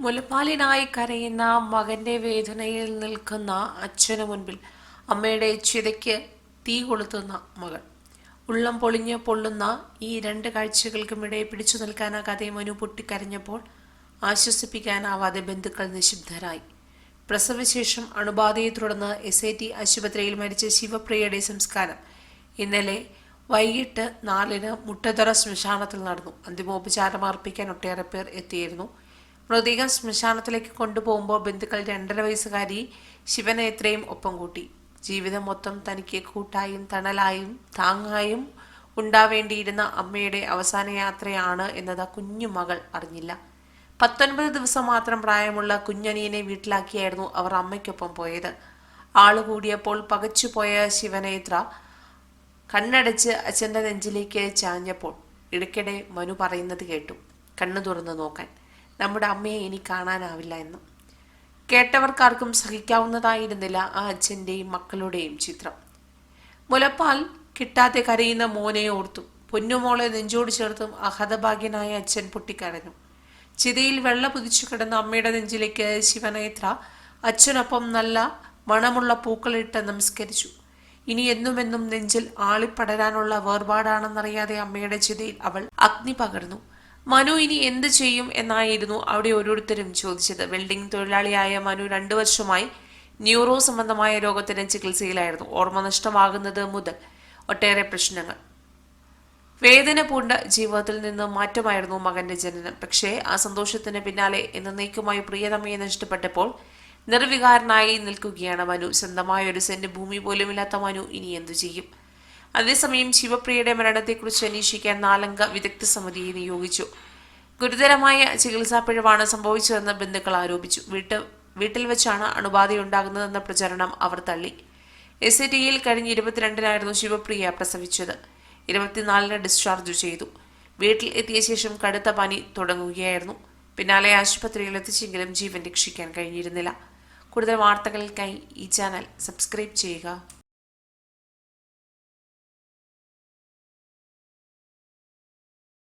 മുലപ്പാലിനായി കരയുന്ന മകന്റെ വേദനയിൽ നിൽക്കുന്ന അച്ഛനു മുൻപിൽ അമ്മയുടെ ചിതയ്ക്ക് തീ കൊളുത്തുന്ന മകൾ. ഉള്ളം പൊളിഞ്ഞ് പൊള്ളുന്ന ഈ രണ്ട് കാഴ്ചകൾക്കുമിടെ പിടിച്ചു നിൽക്കാനാകാതെ മനു പൊട്ടിക്കരഞ്ഞപ്പോൾ ആശ്വസിപ്പിക്കാനാവാതെ ബന്ധുക്കൾ നിശബ്ദരായി. പ്രസവശേഷം അണുബാധയെ തുടർന്ന് എസ് ഐ ടി ആശുപത്രിയിൽ മരിച്ച ശിവപ്രിയയുടെ സംസ്കാരം ഇന്നലെ വൈകിട്ട് നാലിന് മുട്ടതറ ശ്മശാനത്തിൽ നടന്നു. അന്തിമോപചാരം അർപ്പിക്കാൻ ഒട്ടേറെ പേർ എത്തിയിരുന്നു. മൃതദേഹം ശ്മശാനത്തിലേക്ക് കൊണ്ടുപോകുമ്പോൾ ബന്ധുക്കൾ രണ്ടര വയസ്സുകാരി ശിവനേത്രയും ഒപ്പം കൂട്ടി. ജീവിതം മൊത്തം തനിക്ക് കൂട്ടായും തണലായും താങ്ങായും ഉണ്ടാവേണ്ടിയിരുന്ന അമ്മയുടെ അവസാന യാത്രയാണ് എന്നത് കുഞ്ഞു മകൾ അറിഞ്ഞില്ല. പത്തൊൻപത് ദിവസം മാത്രം പ്രായമുള്ള കുഞ്ഞനിയനെ വീട്ടിലാക്കിയായിരുന്നു അവർ അമ്മയ്ക്കൊപ്പം പോയത്. ആൾ കൂടിയപ്പോൾ പകച്ചുപോയ ശിവനേത്ര കണ്ണടച്ച് അച്ഛന്റെ നെഞ്ചിലേക്ക് ചാഞ്ഞപ്പോൾ ഇടയ്ക്കിടെ മനു പറയുന്നത് കേട്ടു. കണ്ണു തുറന്നു നോക്കാൻ. നമ്മുടെ അമ്മയെ ഇനി കാണാനാവില്ല എന്ന്. കേട്ടവർക്കാർക്കും സഹിക്കാവുന്നതായിരുന്നില്ല ആ അച്ഛന്റെയും മക്കളുടെയും ചിത്രം. മുലപ്പാൽ കിട്ടാതെ കരയുന്ന മോനെ ഓർത്തു. പൊന്നുമോളെ നെഞ്ചോട് ചേർത്തും അഹതഭാഗ്യനായ അച്ഛൻ പൊട്ടിക്കരഞ്ഞു. ചിതയിൽ വെള്ള പുതിച്ചു കിടന്ന അമ്മയുടെ നെഞ്ചിലേക്ക് ശിവനേത്ര അച്ഛനൊപ്പം നല്ല മണമുള്ള പൂക്കളിട്ട് നമസ്കരിച്ചു. ഇനി എന്നുമെന്നും നെഞ്ചിൽ ആളിപ്പടരാനുള്ള വേർപാടാണെന്നറിയാതെ അമ്മയുടെ ചിതയിൽ അവൾ അഗ്നി പകർന്നു. മനു ഇനി എന്ത് ചെയ്യും എന്നായിരുന്നു അവിടെ ഓരോരുത്തരും ചോദിച്ചത്. വെൽഡിംഗ് തൊഴിലാളിയായ മനു രണ്ടു വർഷമായി ന്യൂറോ സംബന്ധമായ രോഗത്തിന് ചികിത്സയിലായിരുന്നു. ഓർമ്മ നഷ്ടമാകുന്നത് മുതൽ ഒട്ടേറെ പ്രശ്നങ്ങൾ. വേദന പൂണ്ട ജീവിതത്തിൽ നിന്ന് മാറ്റമായിരുന്നു മകന്റെ ജനനം. പക്ഷേ ആ സന്തോഷത്തിന് പിന്നാലെ എന്നേക്കുമായി പ്രിയതമയെ നഷ്ടപ്പെട്ടപ്പോൾ നിർവികാരനായി നിൽക്കുകയാണ് മനു. സ്വന്തമായ ഒരു സെന്റ് ഭൂമി പോലുമില്ലാത്ത മനു ഇനി എന്തു ചെയ്യും? അതേസമയം ശിവപ്രിയയുടെ മരണത്തെക്കുറിച്ച് അന്വേഷിക്കാൻ നാലംഗ വിദഗ്ധ സമിതിയെ നിയോഗിച്ചു. ഗുരുതരമായ ചികിത്സാ പിഴവാണ് സംഭവിച്ചതെന്ന് ബന്ധുക്കൾ ആരോപിച്ചു. വീട്ട് വീട്ടിൽ വെച്ചാണ് അണുബാധയുണ്ടാകുന്നതെന്ന പ്രചരണം അവർ തള്ളി. എസ് ഐ ടിയിൽ കഴിഞ്ഞ ഇരുപത്തിരണ്ടിനായിരുന്നു ശിവപ്രിയ പ്രസവിച്ചത്. ഇരുപത്തിനാലിന് ഡിസ്ചാർജ് ചെയ്തു. വീട്ടിൽ എത്തിയ ശേഷം കടുത്ത പനി തുടങ്ങുകയായിരുന്നു. പിന്നാലെ ആശുപത്രിയിൽ എത്തിച്ചെങ്കിലും ജീവൻ രക്ഷിക്കാൻ കഴിഞ്ഞിരുന്നില്ല. കൂടുതൽ വാർത്തകൾക്കായി ഈ ചാനൽ സബ്സ്ക്രൈബ് ചെയ്യുക.